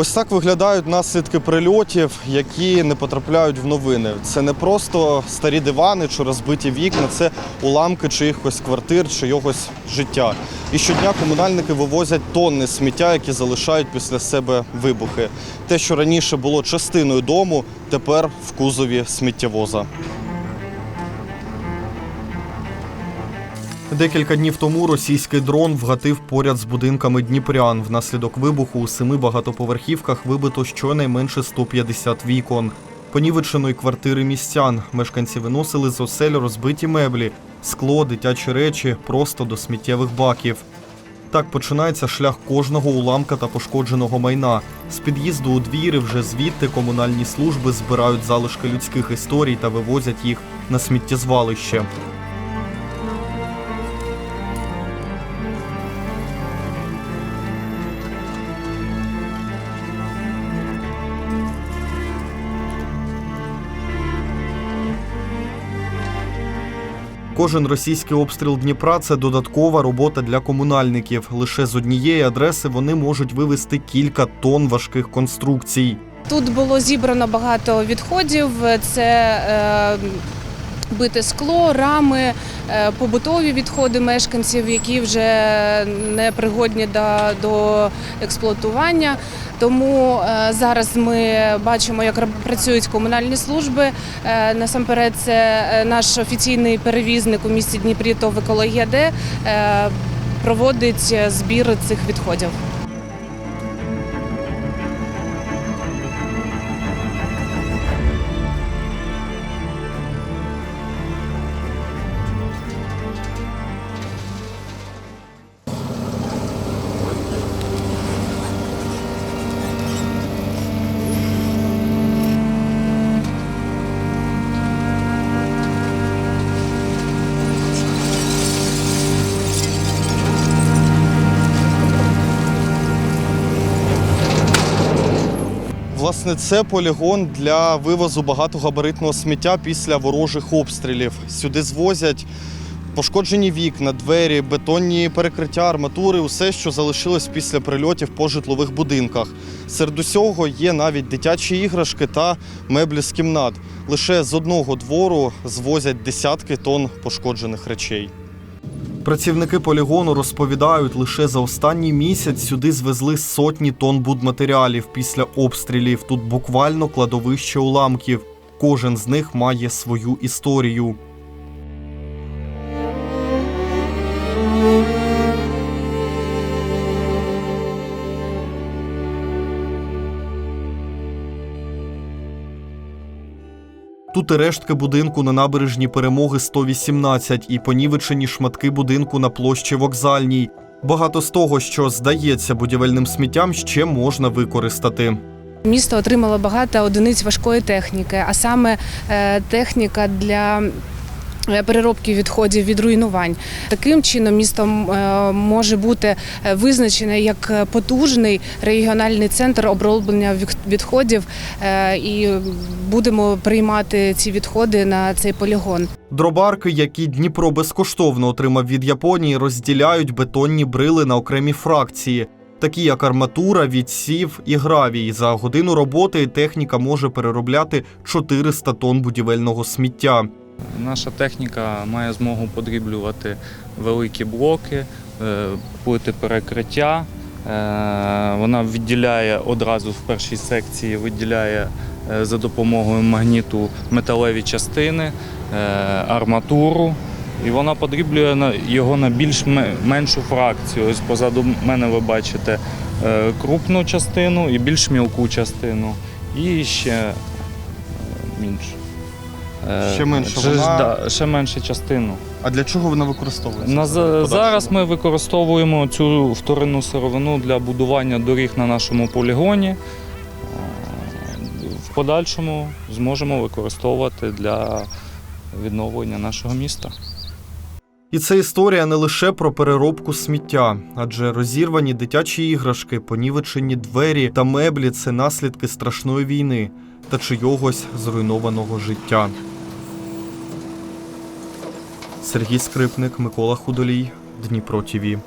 Ось так виглядають наслідки прильотів, які не потрапляють в новини. Це не просто старі дивани чи розбиті вікна, це уламки чиїхось квартир, чийогось життя. І щодня комунальники вивозять тонни сміття, які залишають після себе вибухи. Те, що раніше було частиною дому, тепер в кузові сміттєвоза. Декілька днів тому російський дрон вгатив поряд з будинками Дніпрян. Внаслідок вибуху у семи багатоповерхівках вибито щонайменше 150 вікон. Понівеченої квартири містян. Мешканці виносили з осель розбиті меблі, скло, дитячі речі просто до сміттєвих баків. Так починається шлях кожного уламка та пошкодженого майна. З під'їзду у двір і вже звідти комунальні служби збирають залишки людських історій та вивозять їх на сміттєзвалище. Кожен російський обстріл Дніпра це додаткова робота для комунальників. Лише з однієї адреси вони можуть вивезти кілька тонн важких конструкцій. Тут було зібрано багато відходів. Це е, бите скло, рами, побутові відходи мешканців, які вже не пригодні до, експлуатування. Тому е, зараз ми бачимо, як працюють комунальні служби. Е, насамперед, це е, наш офіційний перевізник у місті Дніпрі ТОВ «Екологія Д» е, проводить е, збір цих відходів. Власне, це полігон для вивозу багатогабаритного сміття після ворожих обстрілів. Сюди звозять пошкоджені вікна, двері, бетонні перекриття, арматури, усе, що залишилось після прильотів по житлових будинках. Серед усього є навіть дитячі іграшки та меблі з кімнат. Лише з одного двору звозять десятки тонн пошкоджених речей. Працівники полігону розповідають, лише за останній місяць сюди звезли сотні тонн будматеріалів після обстрілів. Тут буквально кладовище уламків. Кожен з них має свою історію. Тут і рештки будинку на набережні перемоги 118 і понівечені шматки будинку на площі вокзальній. Багато з того, що здається будівельним сміттям, ще можна використати. Місто отримало багато одиниць важкої техніки, а саме е, техніка для переробки відходів від руйнувань. Таким чином місто е, може бути е, визначене як потужний регіональний центр оброблення відходів, е, і будемо приймати ці відходи на цей полігон. Дробарки, які Дніпро безкоштовно отримав від Японії, розділяють бетонні брили на окремі фракції, такі як арматура, відсів і гравій. За годину роботи техніка може переробляти 400 тонн будівельного сміття. Наша техніка має змогу подріблювати великі блоки, е, плити перекриття. Е, Вона відділяє одразу в першій секції, виділяє е, за допомогою магніту металеві частини, арматуру. І вона подріблює його на більш меншу фракцію. Ось позаду мене ви бачите крупну частину і більш мілку частину. І ще меншу. Е, Ще менше, Ще, ж, вона- да, ще менше частину. А для чого вона використовується? На, за- зараз ми використовуємо цю вторинну сировину для будування доріг на нашому полігоні. Е, В подальшому зможемо використовувати для відновлення нашого міста. І це історія не лише про переробку сміття, адже розірвані дитячі іграшки, понівечені двері та меблі це наслідки страшної війни та чийогось зруйнованого життя. Сергій Скрипник, Микола Худолій, Дніпро ТІВІ.